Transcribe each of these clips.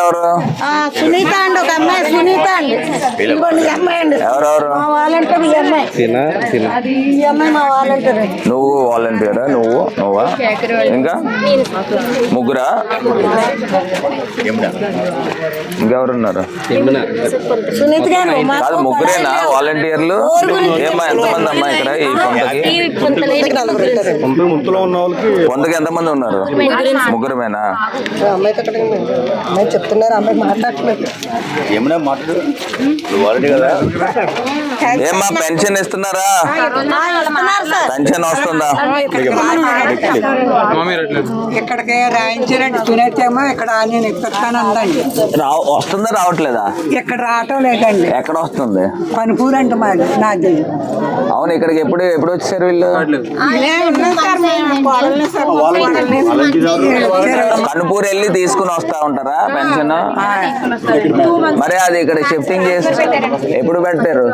ఎవరు? ఆ, సునీత అండి ఒక అమ్మాయి సునీత అండి. ఇదిగోండి ఈ అమ్మాయి అండి. ఎవరెవరు? మా వాలంటీర్ ఈ అమ్మాయి. తినా తినా. అది ఈ అమ్మాయి మా వాలంటీర్. నువ్వు వాలంటీరా? నువ్వు? నువ్వా? ఇంకా? ముగ్గురా? ఇంకెవరున్నారు? సునీత గారు కాదు ముగ్గురేనా వాలంటీర్లు? ఏమ్మా ఎంతమంది అమ్మా ఇక్కడ ఈ వాళ్ళకి పొంతకి ఎంతమంది ఉన్నారు? ముగ్గురమేనా చెప్తున్నారు అమ్మాయి మాట్లాడు. కదా. పెన్షన్ ఇస్తున్నారా? పెన్షన్ వస్తుందా? ఇక్కడికి రాయించారండి సునీత ఏమో ఇక్కడ నేను ఇప్పిస్తాను అందండి. రా వస్తుందా రావట్లేదా? ఇక్కడ రావటం లేదండి. ఎక్కడ వస్తుంది? పనిపూరు అంట మాది నాది. అవును ఇక్కడికి ఎప్పుడు ఎప్పుడు వచ్చారు వీళ్ళు? కనుపూర్ వెళ్ళి తీసుకుని వస్తా ఉంటారా పెన్షన్? మరి అది ఇక్కడ షిఫ్టింగ్ చేసి ఎప్పుడు పెట్టారు.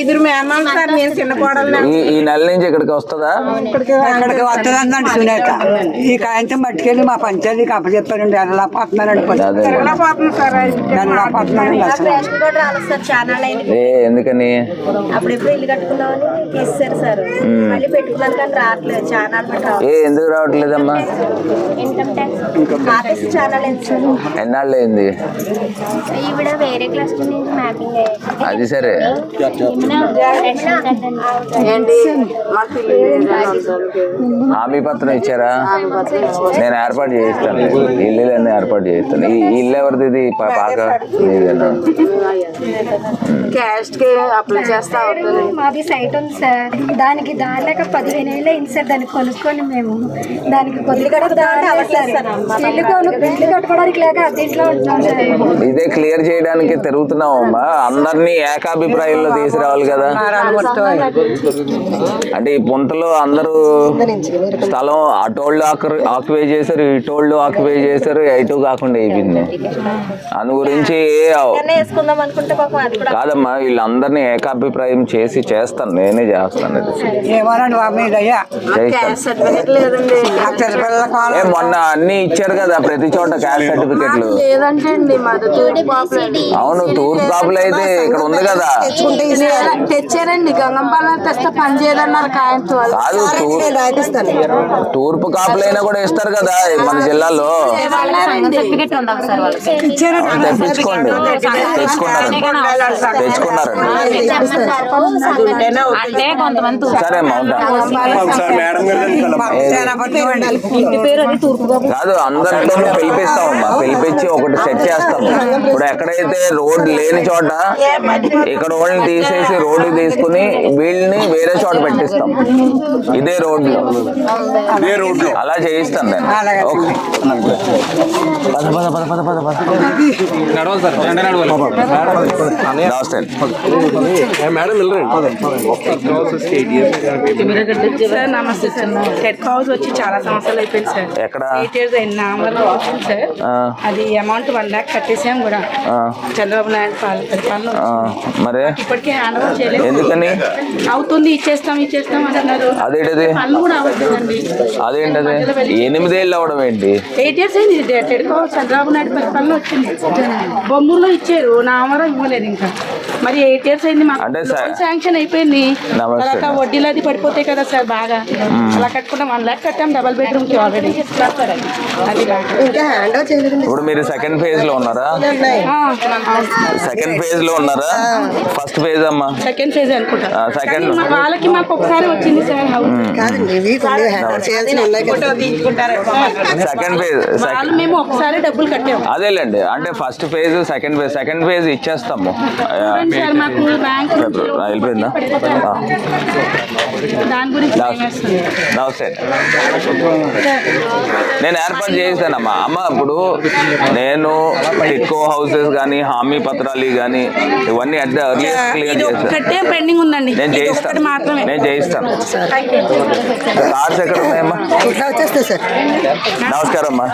ఇక్కడ మేనల్ సార్ నేను చిన్న కోడలు ఈ నెల నుంచి ఇక్కడికి వస్తుందా? ఇక్కడికి వస్తుంది అందండి సునీత. ఈ కాయంతం పట్టుకెళ్ళి మా పంచాయతీకి అప్పచెప్పారండి. ఎలా పోతున్నారండి ఏ ఎందుకని? ఏ ఎందుకు రావట్లేదమ్మా? ఎన్నాళ్ళు అయింది ఈవిడ వేరే క్లాస్ నుంచి మ్యాపింగ్ అది సరే. హామీ పత్రం ఇచ్చారా? నేను ఏర్పాటు చేయిస్తాను. ఇల్లులన్నీ ఏర్పాటు చేయిస్తాను. ఈ ఇల్లు ఎవరిది ఇది పాక? నీదేనా? క్యాస్ట్కి అప్లై చేస్తా మాది సైట్ ఉంది సార్. దానికి దానిలేక పదిహేను ఏళ్ళు అయింది సార్. దాన్ని కొనుక్కొని మేము దానికి కొద్దిగా ఇల్లు కొను ఇల్లు కట్టుకోవడానికి లేక అద్దెంట్లో ఉంటున్నాం సార్. ఇదే క్లియర్ చేయడానికి తిరుగుతున్నావు అమ్మా అందరినీ ఏకాభిప్రాయంలో తీసుకురావాలి కదా. అంటే ఈ పుంతలో అందరూ స్థలం అటోళ్ళు ఆక్యుపై చేశారు ఇటోళ్ళు ఆక్యుపై చేశారు ఎటు కాకుండా అయిపోయింది. అందు గురించి కాదమ్మా వీళ్ళందరినీ ఏకాభిప్రాయం చేసి చేస్తాను నేనే చేస్తాను. మొన్న అన్ని ఇచ్చారు కదా ప్రతి చోట క్యాస్ట్ సర్టిఫికెట్లు. అవును తూర్పు కాపులు అయితే ఇక్కడ ఉంది కదా తెచ్చారండి గంగంపాలెం తెస్తే పని చేయదన్నారు కాయంతో కాదు తూర్పు తూర్పు కాపులైనా కూడా ఇస్తారు కదా మన జిల్లాలో. సర్టిఫికెట్ ఉందా సార్ వాళ్ళకి? తెప్పించుకోండి తెచ్చుకున్నారండి. తెచ్చుకున్నారండి. అంటే కొంతమంది సరే అమ్మా ఉంటా ఒకసారి మేడం గారు ఇంటి పేరు అది తూర్పు కాదు అందరితోనూ పిలిపిస్తామమ్మా పిలిపించి ఒకటి సెట్ చేస్తాము ఇప్పుడు ఎక్కడైతే రోడ్ లేని చోట ఇక్కడ వాళ్ళని తీసేసి రోడ్డు తీసుకుని వీళ్ళని వేరే చోట పెట్టిస్తాం. ఇదే రోడ్లో ఇదే రోడ్లో అలా చేయిస్తాను నేను నమస్తే. సార్ నమస్తే సార్. టెట్ హౌస్ వచ్చి చాలా సంవత్సరాలు అయిపోయింది సార్. ఎక్కడ? ఎయిట్ ఇయర్స్ అయిన నామర్లో వచ్చింది సార్. ఆ, అది అమౌంట్ వన్ ల్యాక్ కట్టేసాం కూడా. చంద్రబాబు నాయుడు పాలన మరి? ఇప్పటికే హ్యాండ్ ఓవర్ చేయలేదు. ఎందుకని? అవుతుంది ఇచ్చేస్తాం ఇచ్చేస్తాం అంటున్నారు అదేంటిది? పనులు కూడా అవ్వట్లేదండి. అదేంటది? ఎనిమిదేళ్ళు అవడం ఏంటి? ఎయిట్ ఇయర్స్ అయింది హౌస్ చంద్రబాబు నాయుడు పరిపాలన వచ్చింది. బొమ్మూరులో ఇచ్చారు నామరం ఇవ్వలేదు ఇంకా. మరి ఎయిట్ ఇయర్స్ అయింది శాంక్షన్ అయిపోయింది. తర్వాత వడ్డీలు అది పడిపోతాయి కదా సార్ బాగా. అలా కట్టుకుంటాం. వన్ ల్యాక్ కట్టాం డబల్ బెడ్రూమ్కి ఆల్రెడీ ఇప్పుడు మీరు సెకండ్ ఫేజ్లో ఉన్నారా? సెకండ్ ఫేజ్లో ఉన్నారా? ఫస్ట్ ఫేజ్ అమ్మా. సెకండ్ ఫేజ్ అనుకుంటా. మా వాళ్ళకి మాకు ఒకసారి వచ్చింది సార్ సెకండ్ ఫేజ్ వాళ్ళు మేము ఒకసారి డబ్బులు కట్టాము. అదేలేండి. అంటే first phase second phase second phase ఇచ్చేస్తాము. సార్ మాకు బ్యాంక్ వెళ్ళిపోయిందా దాని గురించి నేను ఏర్పాటు చేశానమ్మా. అమ్మ ఇప్పుడు నేను టిక్కో హౌసెస్ కానీ హామీ పత్రాలు కానీ ఇవన్నీ అట్ క్లియర్ పెండింగ్ ఉందండి. నేను చేయిస్తాను. నేను చేయిస్తాను. కార్స్ ఎక్కడ ఉన్నాయమ్మా? నమస్కారం అమ్మా.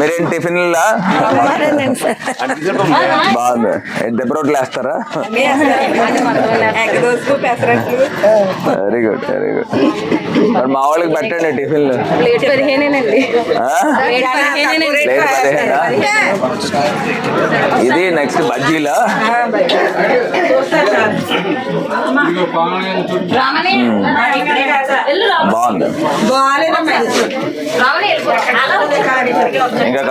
మీరేం టిఫిన్లా? బాగుంది. దెబ్బ రోట్లు వేస్తారా? వెరీ గుడ్ వెరీ గుడ్ మరి మా వాళ్ళకి పెట్టండి పదిహేనా? ఇది నెక్స్ట్ బజ్జీలా? బాగుంది. ఇంకా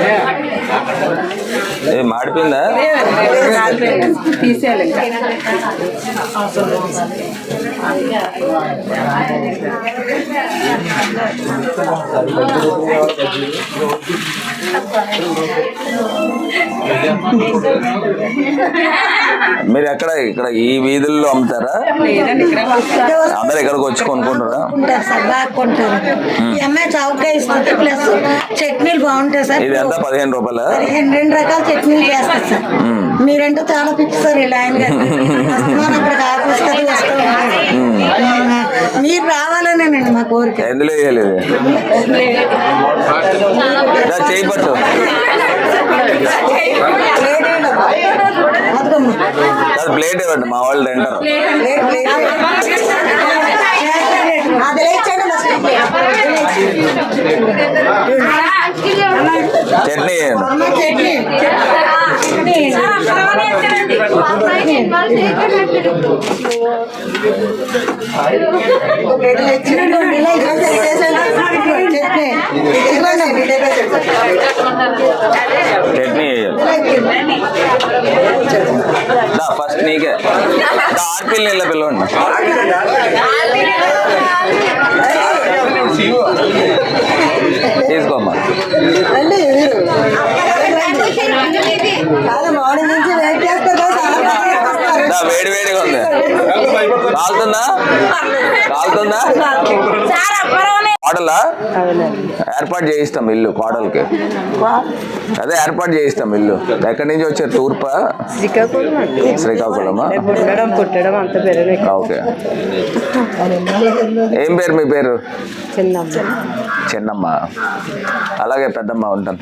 Yeah. ఏ మాడిపోయిందా? మీరు ఎక్కడ ఇక్కడ ఈ వీధుల్లో అమ్ముతారా? అందరు ఇక్కడికి వచ్చి కొనుక్కుంటారా? చౌకగా ఇస్తుంది ప్లస్ చట్నీలు బాగుంటాయి సార్. ఇది ఎంత? పదిహేను రూపాయలు? పదిహేను రెండు రకాల చట్నీలు చేస్తారు సార్. మీరంటే చాలా పిచ్చారు ఇలా ఆయన అక్కడ వస్తూ. మీరు రావాలనేనండి మా కోరిక. ఎందులో వేయలేదు? దా, చేయి పట్టు. అదిగోమ్మ. అది ప్లేట్ ఇవ్వండి మా వాళ్ళు తింటారు. అది లేచండి మా చట్నీ వేయండి అమ్మ చట్నీ ఇలా ఇవ్వండి, చట్నీ ఫస్ట్ నీకే ఆర్పిల్ నీళ్ళ పిలవండి తీసుకోమ్మా రండి మీరు. కాదు, మార్నింగ్ నుంచి వెయిట్ చేస్తారు కదా, దా, వేడి వేడిగా ఉంది కాలుతుందా కాలుతుందా కోడలా ఏర్పాటు చేయిస్తాం ఇల్లు కోడలకి అదే ఏర్పాటు చేయిస్తాం ఇల్లు. ఎక్కడి నుంచి వచ్చారు? తూర్పా? శ్రీకాకుళమా? పెరగదు ఓకే. ఏం పేరు మీ పేరు? చిన్నమ్మ. చిన్నమ్మ. అలాగే పెద్దమ్మ ఉంటాను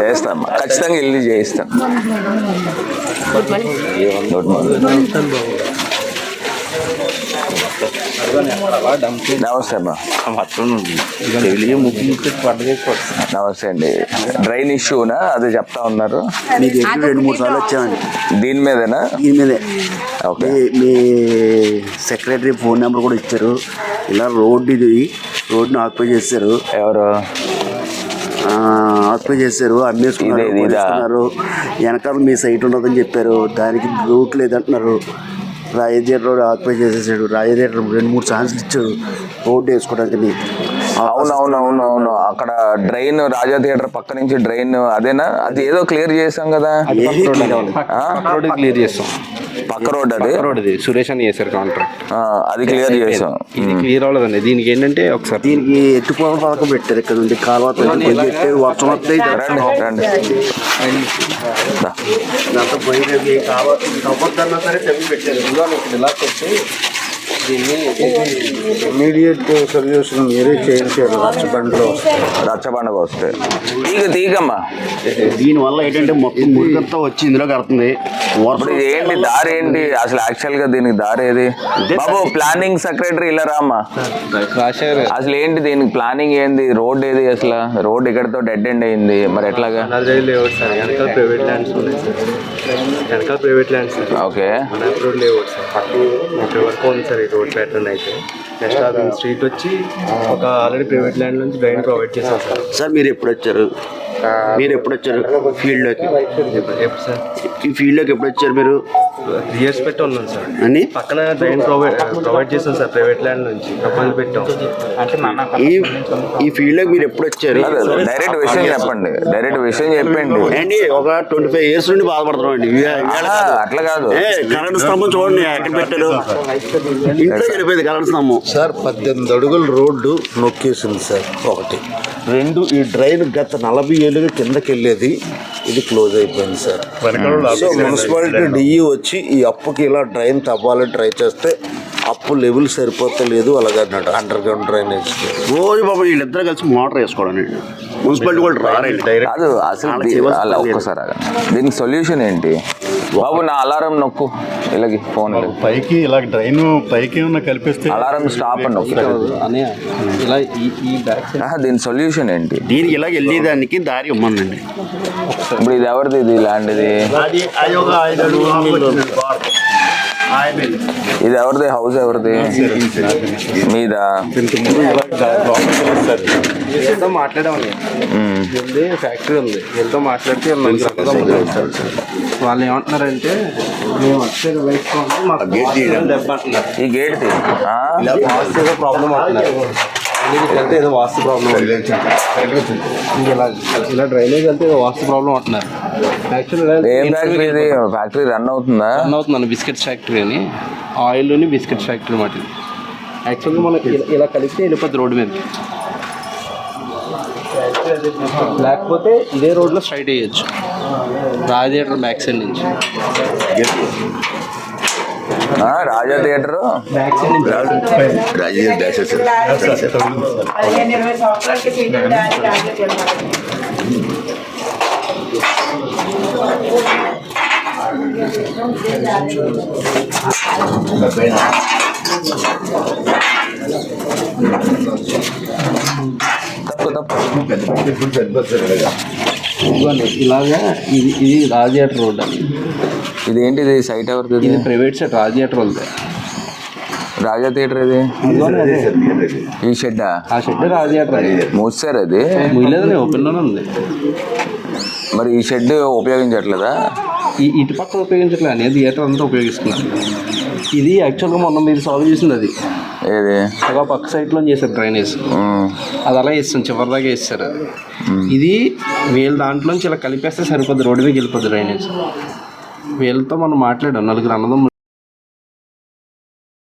చేస్తాం. ఖచ్చితంగా ఇల్లు చేయిస్తాం. గుడ్ మార్నింగ్ నమస్తే అమ్మా. నమస్తే అండి. డ్రైన్ ఇష్యూనా అది చెప్తా ఉన్నారు. రెండు మూడు సార్లు వచ్చామండి. దీని మీదేనా? దీని మీదే. ఓకే. మీ- సెక్రటరీ ఫోన్ నెంబర్ కూడా ఇచ్చారు. ఇలా రోడ్డు ఇది. రోడ్డుని ఆక్యుపై చేశారు. ఎవరు? ఆ, ఆక్యుపై చేశారు. అమ్మేసుకున్నారు వెనకాల మీ సైట్ ఉండదని చెప్పారు. దానికి రూట్ లేదంటున్నారు. రాయదేర్ రోడ్ ఆక్యుపై చేసేసాడు. రాయదేర్ రెండు మూడు ఛాన్సులు ఇచ్చాడు రోడ్డు వేసుకోవడానికి అవును అవును అవును అవును. అక్కడ డ్రైన్ రాజా థియేటర్ పక్క నుంచి డ్రైన్ అదేనా? అది ఏదో క్లియర్ చేసాం కదా. ఆ? రోడ్ క్లియర్ చేస్తాం. పక్క రోడ్ అది. రోడ్ ఇది సురేష్ అని చేశారు కాంట్రాక్ట్ ఆ, అది క్లియర్ చేసాం. ఇది క్లియర్ అవ్వలేదండి. దీనికి ఏంటంటే ఒకసారి దీనికి ఎత్తుపోవడం పథకం పెట్టారు ఇక్కడ నుండి కాలువ వర్షం వస్తే రండి రండి. దా. ఇదంతా పోయినది కాలువ తవ్వద్దన్నా సరే తవ్వి పెట్టారు. ఇలా దీన్ని ఇమీడియట్ సొల్యూషన్ మీరే చేయించారు రచ్చబండిలో. రచ్చబండకు వస్తే. తీగ తీగమ్మా దీనివల్ల ఏంటంటే మొత్తం మురికంతా వచ్చి ఇందులో కడుతుంది ఇప్పుడు వర్షం ఇది ఏంటి దారి ఏంటి? అసలు యాక్చువల్గా దీనికి దారి ఏది? బాబు ప్లానింగ్ సెక్రటరీ ఇలా రామ్మా. అసలు ఏంటి దీనికి ప్లానింగ్ ఏంది? రోడ్ ఏది అసలు? రోడ్ ఇక్కడతో డెడ్ ఎండ్ అయింది. మరి ఎట్లాగా? ప్రైవేట్ ల్యాండ్స్ ఉన్నాయి sir. Private lands okay. Road sir. పక్కన ఉంది సార్ రోడ్ ప్యాటర్న్ అయితే నెక్స్ట్ అది స్ట్రీట్ వచ్చి ఒక ఆల్రెడీ ప్రైవేట్ ల్యాండ్ నుంచి డ్రైన్ ప్రొవైడ్ చేశాం సార్ సార్ మీరు ఎప్పుడు వచ్చారు మీరు ఎప్పుడు వచ్చారు ఫీల్డ్లోకి ఎప్పుడు సార్ ఈ ఫీల్డ్లోకి ఎప్పుడు వచ్చారు మీరు త్రీ ఇయర్స్ పెట్టి ఉన్నాం సార్. అని పక్కన డ్రైన్ ప్రొవైడ్ ప్రొవైడ్ చేసాం సార్ ప్రైవేట్ ల్యాండ్ నుంచి ప్రపోజల్ పెట్టాం. అంటే మన ఈ ఈ ఫీల్డ్లోకి మీరు ఎప్పుడు వచ్చారు? డైరెక్ట్ విషయం చెప్పండి. డైరెక్ట్ విషయం చెప్పండి అండి ఒక ట్వంటీ ఫైవ్ ఇయర్స్ నుండి బాధపడుతున్నాం అండి. అట్లా కాదు. కరెంట్ స్తంభం చూడండి ఎక్కడ పెట్టారు ఇంట్లో చనిపోయింది కరెంట్ స్తంభం. సార్ పద్దెనిమిది అడుగుల రోడ్డు నొక్కేసింది సార్ ఒకటి. రెండు ఈ డ్రైన్ గత నలభై ఏళ్ళుగా కిందకి వెళ్ళేది ఇది క్లోజ్ అయిపోయింది సార్. సో మున్సిపాలిటీ డిఈ వచ్చి ఈ అప్పుకి ఇలా డ్రైన్ తవ్వాలని ట్రై చేస్తే అప్పు లెవెల్ సరిపోతలేదు అలాగన్నాడు. Underground drainage. రోజు బాబు వీళ్ళిద్దరు కలిసి మోటార్ వేసుకోవడం మున్సిపాలిటీ రారండి కాదు అసలు ఒక్కసారి. దీనికి సొల్యూషన్ ఏంటి? బాబు నా అలారం నొక్కు ఇలాగి ఫోన్ పైకి ఇలా డ్రైన్ పైకి ఏమన్నా కల్పిస్తే అలారం స్టాప్ అని నొక్కు అనే ఇలా ఈ దీని సొల్యూషన్ ఏంటి? దీనికి ఇలా వెళ్ళేదానికి దారి ఇవ్వమనండి. ఇప్పుడు ఇది ఎవరిది? ఇది ల్యాండ్ ఇది ఇది ఎవరిది? హౌస్ ఎవరిది? మీద? మాట్లాడామని వీళ్ళది ఫ్యాక్టరీ ఉంది. వీళ్ళతో మాట్లాడితే వీళ్ళు ఏమంటున్నారంటే మేము వచ్చే లైఫ్ మాకు దెబ్బ అంటున్నారు ఈ గేట్ ప్రాబ్లం డ్రైనేజ్ వెళ్తే ఏదో వాస్తు ప్రాబ్లం ఇలా ఇలా డ్రైనేజ్ వెళ్తే ఏదో వాస్తు ప్రాబ్లం అంటున్నారు. యాక్చువల్లీ ఏం ఫ్యాక్టరీ ఇది? ఫ్యాక్టరీ రన్ అవుతుందా? రన్ అవుతుందండి బిస్కెట్స్ ఫ్యాక్టరీ అని. ఆయిల్లోని బిస్కెట్స్ ఫ్యాక్టరీ మాట ఇది. యాక్చువల్గా మనకి ఇలా- కలిపితే వెళ్ళిపోద్ది రోడ్డు మీద లేకపోతే ఇదే రోడ్లో స్ట్రైట్ వేయచ్చు. రాజేటర్ బ్యాక్ సైడ్ నుంచి రాజా థియేటర్ బ్యాక్ సైడ్ నుంచి పదిహేను ఇరవై సంవత్సరాలకి ఇదిగోండి ఇలాగా ఇది ఇది రాజేటర్ రోడ్ అని ఇది ఏంటిది? సైట్ ఎవరిది ఇది? ఇది ప్రైవేట్ సైడ్ రాజేటర్ ఉంది రాజా థియేటర్ ఇది? ఇదిగోండి అదే. ఈ షెడ్డా? ఆ షెడ్ రాజేటర్ అది? మూసారు అది ఓపెన్లోనే ఉంది. మరి ఈ షెడ్ ఉపయోగించట్లేదా? ఈ ఇటు పక్క ఉపయోగించట్లేదు అనేది థియేటర్ అంతా ఉపయోగిస్తున్నారు. ఇది యాక్చువల్గా మొన్న మీరు సాల్వ్ చేసింది అది. ఏది? పక్క సైడ్లో చేశారు డ్రైనేజ్. అది అలా వేస్తాం చివరిదాకా వేస్తారు ఇది వీళ్ళ దాంట్లోంచి ఇలా కలిపేస్తే సరిపోద్ది రోడ్డు మీద వెళ్ళిపోద్ది డ్రైనేజ్ వీళ్ళతో మనం మాట్లాడాం నలుగురు అన్నదమ్ములు.